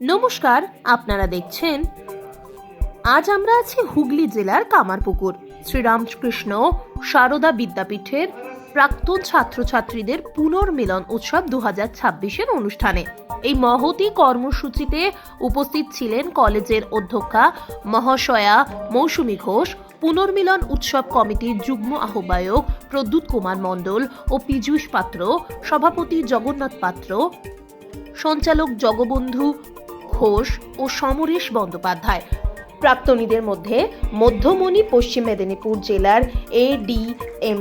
নমস্কার, আপনারা দেখছেন আজ আমরা আছি হুগলি জেলার কামারপুকুর। শ্রীরামকৃষ্ণ সারদা বিদ্যাপীঠের প্রাক্তন ছাত্রছাত্রীদের পুনর্মিলন উৎসব দু হাজার ছাব্বিশের অনুষ্ঠানে। এই মহতি কর্মসূচিতে উপস্থিত ছিলেন কলেজের অধ্যক্ষা মহাশয়া মৌসুমী ঘোষ, পুনর্মিলন উৎসব কমিটির যুগ্ম আহ্বায়ক প্রদ্যুৎ কুমার মণ্ডল ও পীযূষ পাত্র, সভাপতি জগন্নাথ পাত্র, সঞ্চালক জগবন্ধু ঘোষ ও সমরেশ বন্দ্যোপাধ্যায়। প্রাক্তনীদের মধ্যে মধ্যমণি পশ্চিম মেদিনীপুর জেলার এডিএম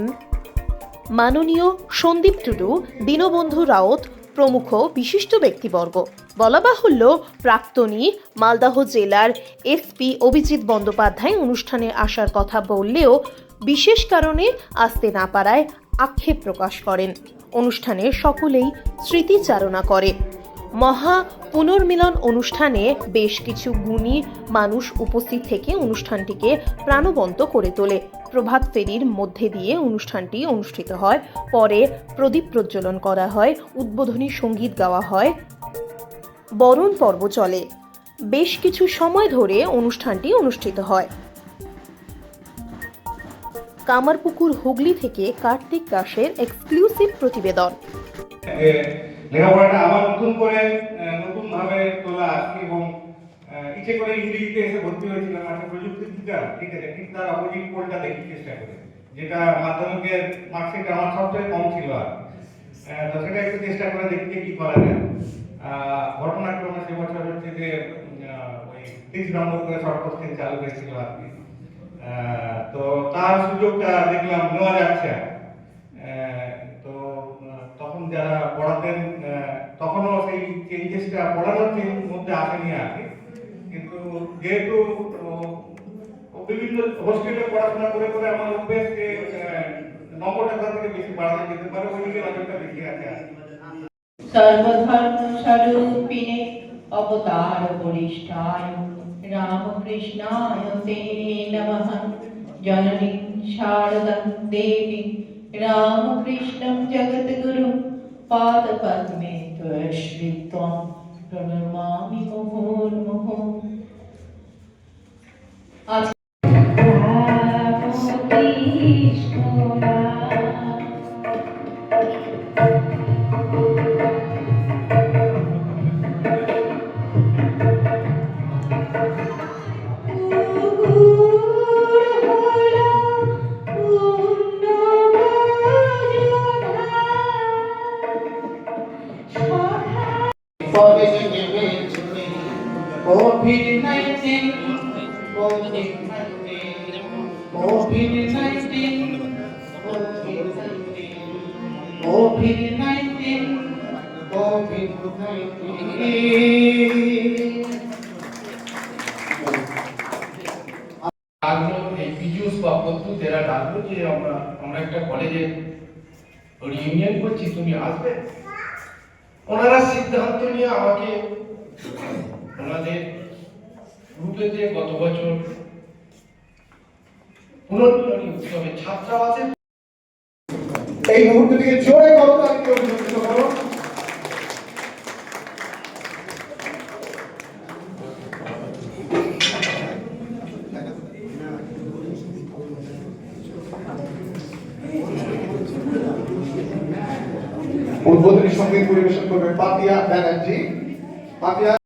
মাননীয় সন্দীপ টুডু, দীনবন্ধু রাউত প্রমুখ বিশিষ্ট ব্যক্তিবর্গ। বলা বাহুল্য, প্রাক্তনী মালদাহ জেলার এসপি অভিজিৎ বন্দ্যোপাধ্যায় অনুষ্ঠানে আসার কথা বললেও বিশেষ কারণে আসতে না পারায় আক্ষেপ প্রকাশ করেন। অনুষ্ঠানে সকলেই স্মৃতিচারণা করে। মহা পুনর্মিলন অনুষ্ঠানে বেশ কিছু গুণী মানুষ উপস্থিত থেকে অনুষ্ঠানটিকে প্রাণবন্ত করে তোলে। প্রভাত ফেরির মধ্যে দিয়ে অনুষ্ঠানটি অনুষ্ঠিত হয়। পরে প্রদীপ প্রজ্বলন করা হয়, উদ্বোধনী সংগীত গাওয়া হয়। বরণ পর্ব চলে। বেশ কিছু সময় ধরে অনুষ্ঠানটি অনুষ্ঠিত হয়। কামারপুকুর হুগলি থেকে কার্তিক দাসের এক্সক্লুসিভ প্রতিবেদন। লেখাপড়াটা আবার নতুন করে নতুন ভাবে তোলা এবং ইচ্ছে করে ইংরেজিতে এসে ভর্তি হয়েছিলাম, একটা প্রযুক্তি বিজ্ঞান, ঠিক আছে? ঠিক তার অপোজিট পোলটা দেখি চেষ্টা করে, যেটা মাধ্যমিকের মার্কশিট আমার সবচেয়ে কম ছিল আর তো সেটা একটু চেষ্টা করে দেখতে কি করা যায়। ঘটনাক্রমে সে বছর হচ্ছে যে ওই তিরিশ নম্বর করে শর্ট কোশ্চেন চালু হয়েছিল আর কি। তো তার সুযোগটা দেখলাম নেওয়া যাচ্ছে যারা পড়াতেন আহ, তখনও সেই চেঞ্জেসটা পড়ানোর চেঞ্জ মধ্যে আসেনি আর কি কিন্তু যেহেতু ও- ও বিভিন্ন হোস্টেলে পড়াশোনা করে করে আমার অভ্যেস যে আহ, নম্বরটা কোথা থেকে বেশি বাড়ানো যেতে পারে ওই দিকে নজরটা বেশি আছে আর কি। सर्वधर्मस्वरूपिणे अवतार वरिष्ठाय रामकृष्णाय ते नमः जननीं शारदं देवी रामकृष्णं जगद्गुरुं Pada padme dvashvitam pranamami kumbhurmuhu. Atma kumbhurmuhu. Atma kumbhurmuhu. Nineteen ডাকলো এই পীযুষ বা প্রত্যুত এরা ডাকলো যে আমরা আমরা একটা কলেজে রিউনিয়ন করছি তুমি আসবে ওনারা সিদ্ধান্ত নিয়ে আমাকে ওনাদের গ্রুপেতে গত বছর পুনর্মিলনী উৎসবে এই মুহূর্তটিকে জোরে করতালিতে অভিনন্দিত করো উদ্বোধনী সংগীত পরিবেশন করবে পাতিয়া ব্যানার্জি। পাপিয়া